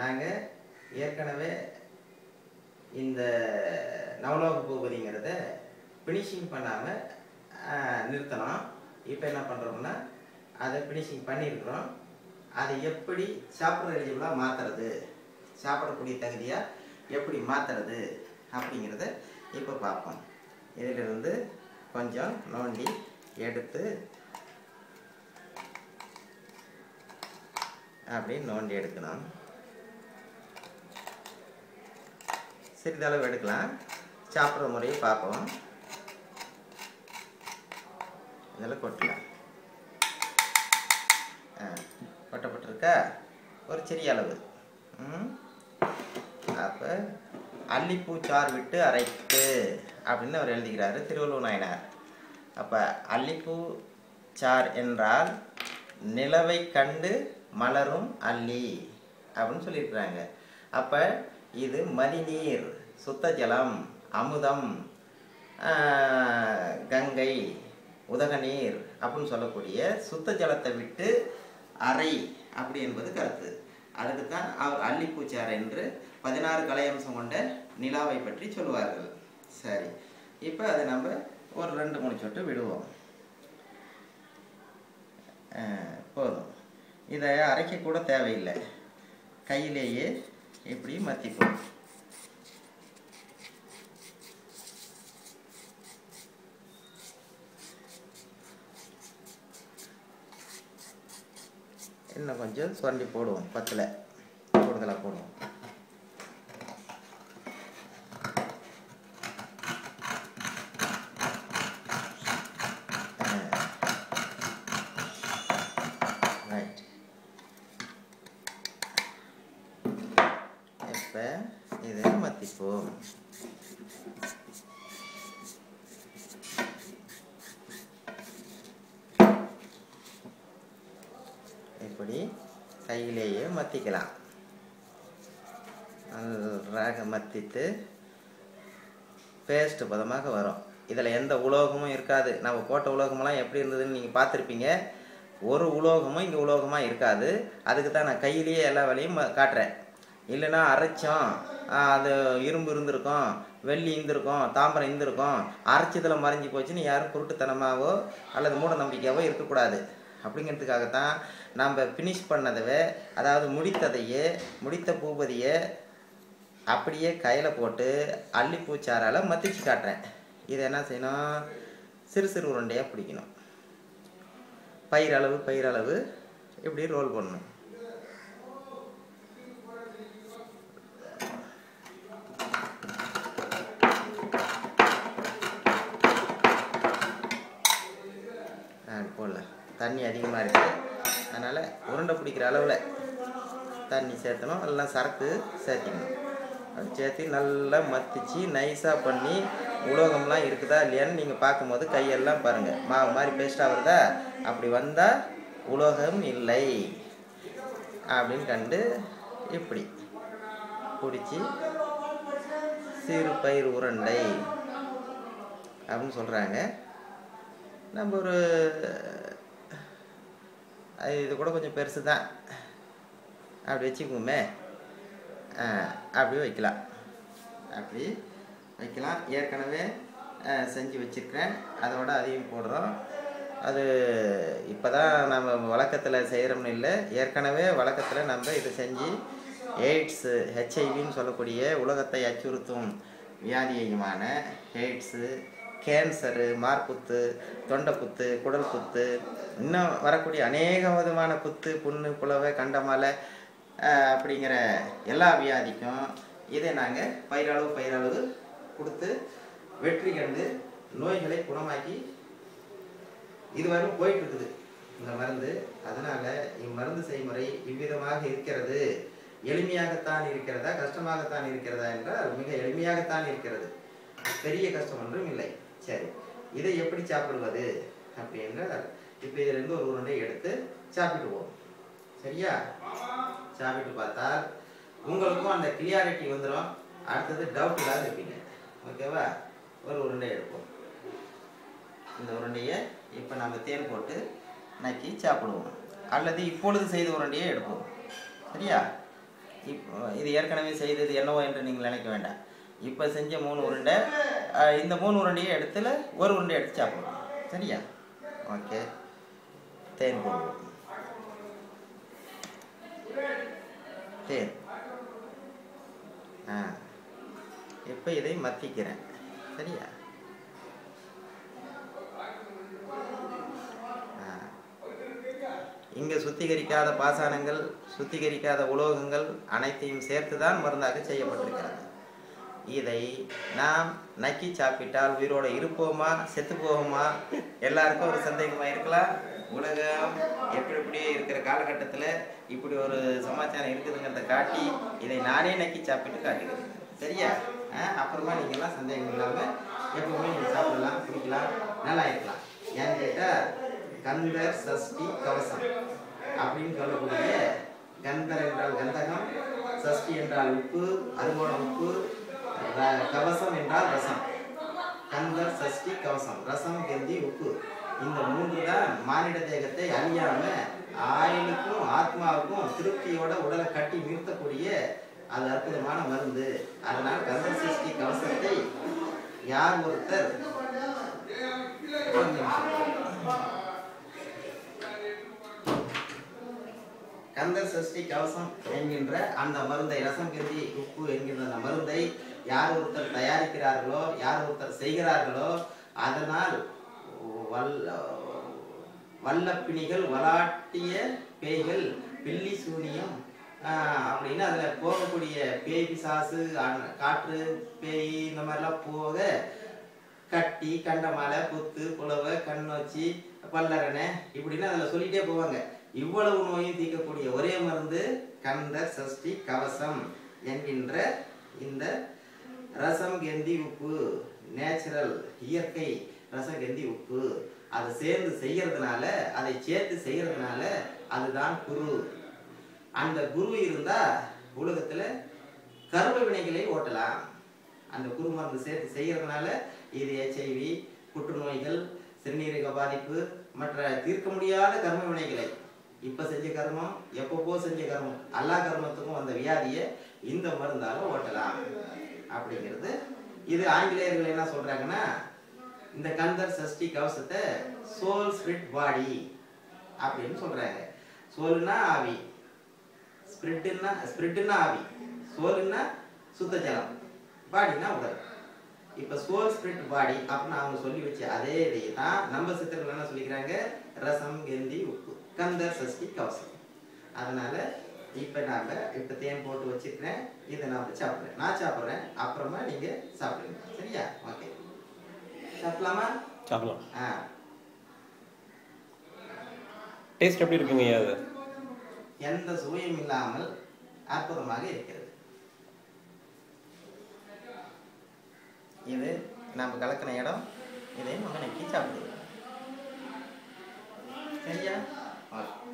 நாங்கள் ஏற்கனவே இந்த நவலோக பூபதிங்கிறத ஃபினிஷிங் பண்ணாமல் நிறுத்தலாம். இப்போ என்ன பண்ணுறோம்னா அதை ஃபினிஷிங் பண்ணியிருக்கிறோம் அதை எப்படி சாப்பிட்ற எலிஜிபிளாக மாற்றுறது சாப்பிடக்கூடிய தகுதியாக எப்படி மாற்றுறது அப்படிங்கிறத இப்போ பார்ப்போம். இதிலிருந்து கொஞ்சம் நோண்டி எடுத்து அப்படி நோண்டி எடுக்கணும். சிறிதளவு எடுக்கலாம். சாப்பிட்ற முறையை பார்ப்போம். இதில் கொட்டலாம். ஆ கொட்டப்பட்டிருக்கா? ஒரு சிறிய அளவு. அப்போ அல்லிப்பூ சாறு விட்டு அரைத்து அப்படின்னு அவர் எழுதுகிறாரு திருவள்ளுவர் நாயனார். அப்போ அல்லிப்பூ சார் என்றால் நிலவை கண்டு மலரும் அல்லி அப்படின்னு சொல்லியிருக்கிறாங்க. அப்போ இது மணிநீர் சுத்த ஜலம் அமுதம் கங்கை உதகநீர் அப்படின்னு சொல்லக்கூடிய சுத்த ஜலத்தை விட்டு அறை அப்படி என்பது கருத்து. அதுக்கு தான் அவர் அள்ளிப்பூச்சார் என்று பதினாறு கலையம்சம் கொண்ட நிலாவை பற்றி சொல்லுவார்கள். சரி இப்போ அதை நம்ம ஒரு ரெண்டு மூணு சொட்டு விடுவோம். போதும். இதை அரைக்க கூட தேவையில்லை. கையிலேயே இப்படி மத்திப்போம். இன்னும் கொஞ்சம் சுரண்டி போடுவோம் பத்தில். கூடுதலாக போடுவோம் ரைட் இப்போ இதை இப்படி கையிலேயே மத்திக்கலாம். நன்றாக மத்திட்டு பேஸ்ட் பதமாக வரும். இதில் எந்த உலோகமும் இருக்காது. நம்ம போட்ட உலோகமெல்லாம் எப்படி இருந்ததுன்னு நீங்கள் பார்த்துருப்பீங்க. ஒரு உலோகமும் இங்கே உலோகமாக இருக்காது. அதுக்கு தான் நான் கையிலேயே எல்லா வேலையும் காட்டுறேன். இல்லைன்னா அரைச்சோம் அது இரும்பு இருந்திருக்கும் வெள்ளி இருந்திருக்கும் தாம்பரம் இருந்திருக்கும் அரைச்சதில் மறைஞ்சு போச்சுன்னு யாரும் குருட்டுத்தனமாகவோ அல்லது மூட நம்பிக்கையாவோ இருக்கக்கூடாது. அப்படிங்கிறதுக்காகத்தான் நம்ம ஃபினிஷ் பண்ணதவே அதாவது முடித்ததையே முடித்த பூபதியை அப்படியே கையில் போட்டு அள்ளிப்பூச்சாரால் மத்திச்சு காட்டுறேன். இதை என்ன செய்யணும்? சிறு சிறு உருண்டையாக பிடிக்கணும். பயிரளவு பயிரளவு இப்படி ரோல் பண்ணணும் அப்படி போடல தண்ணி அதிகமாக இருக்குது அதனால் உருண்டை பிடிக்கிற அளவில் தண்ணி சேர்த்தணும். எல்லாம் சரக்கு சேர்த்திக்கணும். அது சேர்த்து நல்லா மத்திச்சு நைஸாக பண்ணி உலோகம்லாம் இருக்குதா இல்லையான்னு நீங்கள் பார்க்கும்போது கையெல்லாம் பாருங்கள் மாவு மாதிரி பேஸ்ட்டாக வருதா? அப்படி வந்தால் உலோகம் இல்லை. அப்படின்னு கண்டு இப்படி பிடிச்சி சிறு பயிர் உருண்டை அப்படின்னு சொல்கிறாங்க நம்ம ஒரு இது கூட கொஞ்சம் பெருசு தான். அப்படி வச்சுக்கோமே அப்படி வைக்கலாம். அப்படி வைக்கலாம். ஏற்கனவே செஞ்சு வச்சுருக்கேன் அதோட அதையும் போடுறோம். அது இப்போ தான் நம்ம வழக்கத்தில் செய்கிறோம்னு இல்லை. ஏற்கனவே வழக்கத்தில் நம்ம இதை செஞ்சு எய்ட்ஸு ஹெச்ஐவின்னு சொல்லக்கூடிய உலகத்தை அச்சுறுத்தும் வியாதியுமான எய்ட்ஸு கேன்சரு மார்புத்து தொண்டைப்புத்து குடல் புத்து இன்னும் வரக்கூடிய அநேக விதமான புத்து புண்ணு புலவை கண்டமாலை அப்படிங்கிற எல்லா வியாதிக்கும் இதை நாங்கள் பயிரளவு பயிரளவு கொடுத்து வெற்றி கண்டு நோய்களை குணமாக்கி இதுவரை போயிட்டு இருக்குது இந்த மருந்து. அதனால இம்மருந்து செய்முறை இவ்விதமாக இருக்கிறது. எளிமையாகத்தான் இருக்கிறதா கஷ்டமாகத்தான் இருக்கிறதா என்றால் மிக எளிமையாகத்தான் இருக்கிறது. பெரிய கஷ்டம் ஒன்றும் இல்லை. சரி இதை எப்படி சாப்பிடுவது? அப்படின்ற இப்போ இதிலிருந்து ஒரு உருண்டை எடுத்து சாப்பிட்டுவோம் சரியா? சாப்பிட்டு பார்த்தா உங்களுக்கும் அந்த கிளியாரிட்டி வந்துடும் அடுத்தது டவுட் இல்லாத இருப்பீங்க. ஓகேவா ஒரு உருண்டை எடுப்போம். இந்த உருண்டையை இப்போ நம்ம தேன் போட்டு நக்கி சாப்பிடுவோம். அல்லது இப்பொழுது செய்த உருண்டையை எடுப்போம். சரியா? இப்போ இது ஏற்கனவே செய்தது என்னவோ என்று நீங்கள் நினைக்க வேண்டாம். இப்போ செஞ்ச மூணு உருண்டை இந்த மூணு உருண்டையை இடத்துல ஒரு உருண்டை எடுத்து சாப்பிடணும் சரியா? ஓகே. தேன் போடுவோம் தேன். ஆ. இப்போ இதை மத்திக்கிறேன். சரியா? இங்கே சுத்திகரிக்காத பாசானங்கள் சுத்திகரிக்காத உலோகங்கள் அனைத்தையும் சேர்த்து தான் மருந்தாக செய்யப்பட்டிருக்கிறது. இதை நாம் நக்கி சாப்பிட்டால் உயிரோடு இருப்போமா செத்து போவோமா எல்லாருக்கும் ஒரு சந்தேகமாக இருக்கலாம். உலகம் எப்படி எப்படி இருக்கிற காலகட்டத்தில் இப்படி ஒரு சமாச்சாரம் இருக்குதுங்கிறத காட்டி இதை நானே நக்கி சாப்பிட்டு காட்டுகிறேன். சரியா? அப்புறமா நீங்கள்லாம் சந்தேகம் இல்லாமல் எப்பவுமே நீங்கள் சாப்பிடலாம் குடிக்கலாம் நல்லா இருக்கலாம். ஏன்னு கேட்டால் கந்தர் சஷ்டி கவசம் அப்படின்னு சொல்லக்கூடிய கந்தர் என்றால் கந்தகம் சஷ்டி என்றால் உப்பு அருகோண உப்பு கவசம் என்றால் ரசம். கந்தர் சஷ்டி கவசம். ரசம் கெந்தி உப்பு. இந்த மூன்று தான் மானிட தேகத்தை அழியாம ஆயனுக்கும் ஆத்மாவுக்கும் திருப்தியோட உடலை கட்டி நிறுத்தக்கூடிய அது அற்புதமான மருந்து. அதனால் கந்தர் சஷ்டி கவசத்தை யார் ஒருத்தர் கந்தர் சஷ்டி கவசம் என்கின்ற அந்த மருந்தை ரசம் கெந்தி உப்பு என்கின்ற அந்த மருந்தை யார் ஒருத்தர் தயாரிக்கிறார்களோ யார் ஒருத்தர் செய்கிறார்களோ அதனால் வல்ல வல்லப்பிணிகள் வலாட்டிய பேய்கள் பில்லி சூனியம் அப்படின்னு அதில் போகக்கூடிய பேய் பிசாசு காற்று பேய் இந்த மாதிரிலாம் போக கட்டி கண்டமாலை புத்து புலவை கண்ணோச்சி பல்லரணை இப்படின்னு அதில் சொல்லிட்டே போவாங்க. இவ்வளவு நோயும் தீர்க்கக்கூடிய ஒரே மருந்து கந்த சஷ்டி கவசம் என்கின்ற இந்த ரசம் கெந்தி உப்பு நேச்சுரல் இயற்கை ரசம் கெந்தி உப்பு. அதை சேர்ந்து செய்யறதுனால அதை சேர்த்து செய்யறதுனால அதுதான் குரு. அந்த குரு இருந்தா உலகத்துல கர்ம வினைகளை ஓட்டலாம். அந்த குரு மருந்து சேர்த்து செய்யறதுனால இது ஹெச்ஐவி புற்றுநோய்கள் சிறுநீரக பாதிப்பு மற்ற தீர்க்க முடியாத கர்ம வினைகளை. இப்ப செஞ்ச கர்மம் எப்பப்போ செஞ்ச கர்மம் எல்லா கர்மத்துக்கும் வந்த வியாதியை இந்த மருந்தால ஓட்டலாம். அப்படிங்கிறது. இது ஆங்கிலேயர்கள் என்ன சொல்றாங்கன்னா இந்த கந்தர் சஷ்டி கவசத்தை சோல் ஸ்பிரிட் பாடி அப்படின்னு சொல்றாங்க. சோல்னா ஆவி. ஸ்பிரிட்டுன்னா ஸ்பிரிட்டுன்னா ஆவி. சோலுன்னா சுத்த ஜலம். பாடினா உடல். இப்ப சோல் ஸ்பிரிட் பாடி அப்படின்னு அவங்க சொல்லி வச்ச அதே இதை தான் நம்ம சித்தர்கள் என்ன சொல்லிக்கிறாங்க? ரசம் கெந்தி உப்பு. கந்தர் சஷ்டி கவசம். அதனால இப்ப நாம இப்ப தேன் போட்டு வச்சிருக்கிறேன் இதை நாம சாப்பிடுறேன். நான் சாப்பிடுறேன். அப்புறமா நீங்க சாப்பிடுங்க. சரியா? ஓகே சாப்பிடலாமா? சாப்பிடலாம். ஆ. டேஸ்ட் எப்படி இருக்குங்க அது? எந்த சுவையும் இல்லாமல் அற்புதமாக இருக்கிறது. இது நம்ம கலக்கின இடம். இதை நம்ம நக்கி சாப்பிடுவோம் சரியா? ஓகே